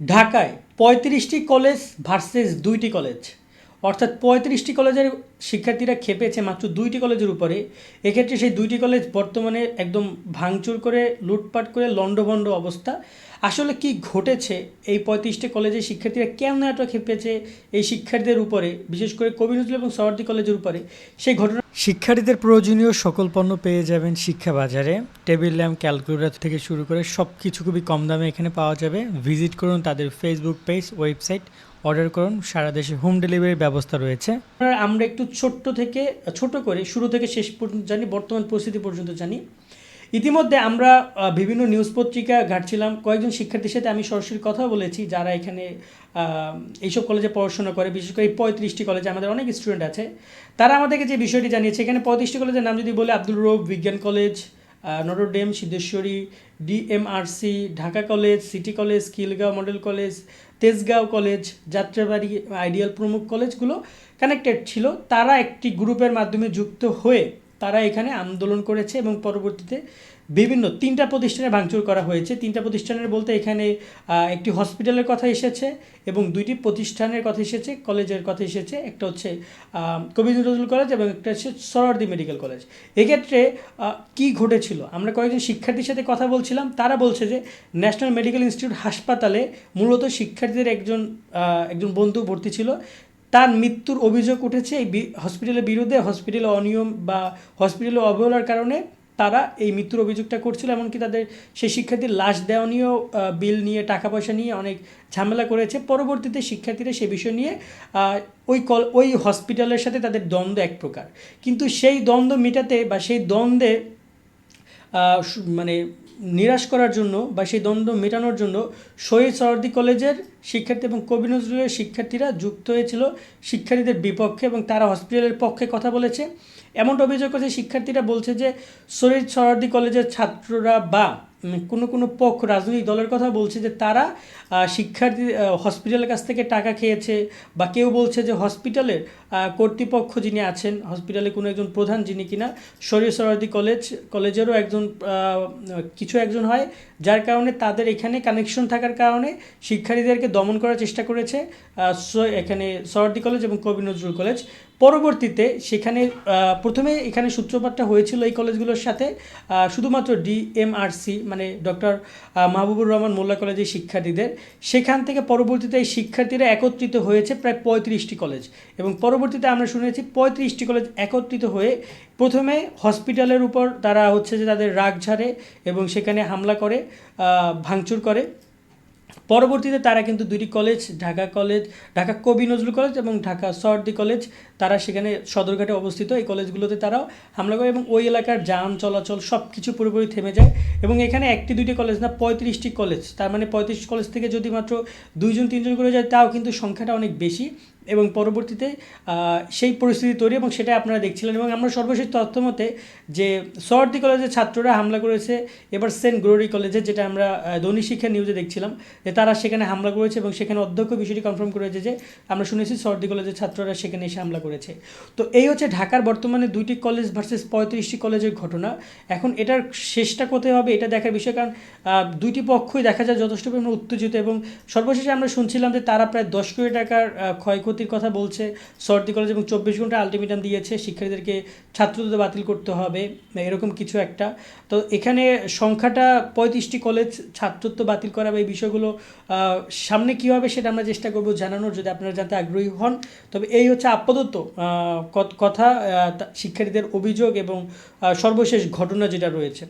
ঢাকায় পঁয়ত্রিশটি college versus দুইটি কলেজ অর্থাৎ পঁয়ত্রিশটি কলেজের শিক্ষার্থীরা খেপেছে মাত্র দুইটি কলেজের উপরে। এক্ষেত্রে সেই দুইটি কলেজ বর্তমানে একদম ভাঙচুর করে লুটপাট করে লণ্ডভণ্ড অবস্থা। আসলে কি ঘটেছে এই পঁয়ত্রিশটি কলেজের শিক্ষার্থীরা কেন এত খেপেছে এই শিক্ষার্থীদের উপরে বিশেষ করে কবি নজরুল এবং সওয়ার্দী কলেজের উপরে? সেই ঘটনা শিক্ষার্থীদের প্রয়োজনীয় সকল পণ্য পেয়ে যাবেন শিক্ষা বাজারে টেবিল ল্যাম্প ক্যালকুলেটর থেকে শুরু করে সব কিছু খুবই কম দামে এখানে পাওয়া যাবে। ভিজিট করুন তাদের ফেসবুক পেজ ওয়েবসাইট অর্ডার করুন। সারা দেশে হোম ডেলিভারির ব্যবস্থা রয়েছে। আমরা একটু ছোট্ট থেকে, ছোট করে, শুরু থেকে শেষ পর্যন্ত জানি, বর্তমান পরিস্থিতি পর্যন্ত জানি। ইতিমধ্যে আমরা বিভিন্ন নিউজ পত্রিকা ঘাটছিলাম। কয়েকজন শিক্ষার্থীর সাথে আমি সরাসরি কথা বলেছি, যারা এখানে এইসব কলেজে পড়াশোনা করে, বিশেষ করে এই পঁয়ত্রিশটি কলেজে আমাদের অনেক স্টুডেন্ট আছে। তারা আমাদেরকে যে বিষয়টি জানিয়েছে, এখানে পঁয়ত্রিশটি কলেজের নাম যদি বলে, আব্দুল রৌফ বিজ্ঞান college Notre Dame Siddheswari DMRC Dhaka college, city college Khilgaon model college Tejgaon college Jatrabari ideal প্রমুখ কলেজগুলো কানেক্টেড ছিল। তারা একটি গ্রুপের মাধ্যমে যুক্ত হয়ে তারা এখানে আন্দোলন করেছে এবং পরবর্তীতে বিভিন্ন তিনটা প্রতিষ্ঠানে ভাঙচুর করা হয়েছে। তিনটা প্রতিষ্ঠানের বলতে এখানে একটি হসপিটালের কথা এসেছে এবং দুইটি প্রতিষ্ঠানের কথা এসেছে, কলেজের কথা এসেছে, একটা হচ্ছে কবি নজরুল কলেজ এবং একটা হচ্ছে সরওয়ার্দী মেডিকেল কলেজ। এক্ষেত্রে কি ঘটেছিল? আমরা কয়েকজন শিক্ষার্থীর সাথে কথা বলছিলাম, তারা বলছে যে ন্যাশনাল মেডিকেল ইনস্টিটিউট হাসপাতালে মূলত শিক্ষার্থীদের একজন একজন বন্ধু ভর্তি ছিল। তার মৃত্যুর অভিযোগ উঠেছে এই হসপিটালের বিরুদ্ধে হসপিটালে অনিয়ম বা হসপিটালে অবহেলার কারণে তারা এই মৃত্যুর অভিযোগটা করছিল এমনকি তাদের সেই শিক্ষার্থীর লাশ দেওয়া নিয়েও বিল নিয়ে টাকা পয়সা নিয়ে অনেক ঝামেলা করেছে। পরবর্তীতে শিক্ষার্থীরা সে বিষয় নিয়ে ওই কল ওই হসপিটালের সাথে তাদের দ্বন্দ্ব এক প্রকার। কিন্তু সেই দ্বন্দ্ব মেটাতে বা সেই দ্বন্দ্বে মানে নিরাশ করার জন্য বা সেই দ্বন্দ্ব মেটানোর জন্য শহীদ সরদি কলেজের শিক্ষার্থী এবং কবি নজরুলের শিক্ষার্থীরা যুক্ত হয়েছিল। শিক্ষার্থীদের বিপক্ষে এবং তারা হসপিটালের পক্ষে কথা বলেছে। এমনটা অভিযোগ করেছে, শিক্ষার্থীরা বলছে যে শহীদ সরদি কলেজের ছাত্ররা বা কোনো কোনো পক্ষ, রাজনৈতিক দলের কথা বলছে যে তারা শিক্ষার্থী হসপিটালের কাছ থেকে টাকা খেয়েছে বা কেউ বলছে যে হসপিটালের কর্তৃপক্ষ যিনি আছেন হসপিটালে কোনো একজন প্রধান যিনি কিনা শরীর সরাদি কলেজ কলেজেরও একজন কিছু একজন হয় যার কারণে তাদের এখানে কানেকশন থাকার কারণে শিক্ষার্থীদেরকে দমন করার চেষ্টা করেছে এখানে সরদি কলেজ এবং কবি নজরুল কলেজ। পরবর্তীতে সেখানে প্রথমে এখানে সূত্রপাতটা হয়েছিল এই কলেজগুলোর সাথে শুধুমাত্র ডিএমআরসি মানে ডক্টর মাহবুবুর রহমান মোল্লা কলেজের শিক্ষার্থীদের। সেখান থেকে পরবর্তীতে এই শিক্ষার্থীরা একত্রিত হয়েছে প্রায় পঁয়ত্রিশটি কলেজ এবং পরবর্তীতে আমরা শুনেছি পঁয়ত্রিশটি কলেজ একত্রিত হয়ে প্রথমে হসপিটালের উপর তারা হচ্ছে যে তাদের রাগ ঝাড়ে এবং সেখানে হামলা করে ভাঙচুর করে। পরবর্তীতে তারা কিন্তু দুটি কলেজ ঢাকা কলেজ ঢাকা কবি নজরুল কলেজ এবং ঢাকা সর্দি কলেজ তারা সেখানে সদরঘাটে অবস্থিত। এই কলেজগুলোতে তারাও হামলা করে এবং ওই এলাকার যান, চলাচল সব কিছু পুরোপুরি থেমে যায় এবং এখানে একটি দুটি কলেজ না, পঁয়ত্রিশটি কলেজ তার মানে পঁয়ত্রিশ কলেজ থেকে যদি মাত্র দুইজন, তিনজন করে যায়, তাও কিন্তু সংখ্যাটা অনেক বেশি। এবং পরবর্তীতে সেই পরিস্থিতি তৈরি এবং সেটা আপনারা দেখছিলেন এবং আমরা সর্বশেষ তথ্য মতে যে সরদি কলেজের ছাত্ররা হামলা করেছে এবার সেন্ট গ্লোরি কলেজে যেটা আমরা দৈনিক শিক্ষা নিউজে দেখছিলাম যে তারা সেখানে হামলা করেছে এবং সেখানে অধ্যক্ষ বিষয়টি কনফার্ম করেছে যে আমরা শুনেছি সর্দি কলেজের ছাত্ররা সেখানে এসে হামলা করেছে। তো এই হচ্ছে ঢাকার বর্তমানে দুইটি কলেজ ভার্সেস পঁয়ত্রিশটি কলেজের ঘটনা। এখন এটার শেষটা কোথায় হবে এটা দেখার বিষয় কারণ দুইটি পক্ষই দেখা যায় যথেষ্ট পরিমাণে উত্তেজিত এবং সর্বশেষে আমরা শুনছিলাম যে তারা প্রায় দশ কোটি টাকার আহ, ক্ষয়ক্ষতির কথা বলছে, সর্দি কলেজ এবং চব্বিশ ঘণ্টা আলটিমেটাম দিয়েছে, শিক্ষার্থীদেরকে ছাত্রদের বাতিল করতে হবে, এরকম কিছু একটা। তো এখানে সংখ্যাটা পঁয়ত্রিশটি কলেজ ছাত্রত্ব বাতিল করা বা এই বিষয়গুলো সামনে কী হবে সেটা আমরা চেষ্টা করব জানানোর, যদি আপনারা জানতে আগ্রহী হন। তবে এই হচ্ছে আপাতত কথা শিক্ষার্থীদের অভিযোগ এবং সর্বশেষ ঘটনা যেটা রয়েছে।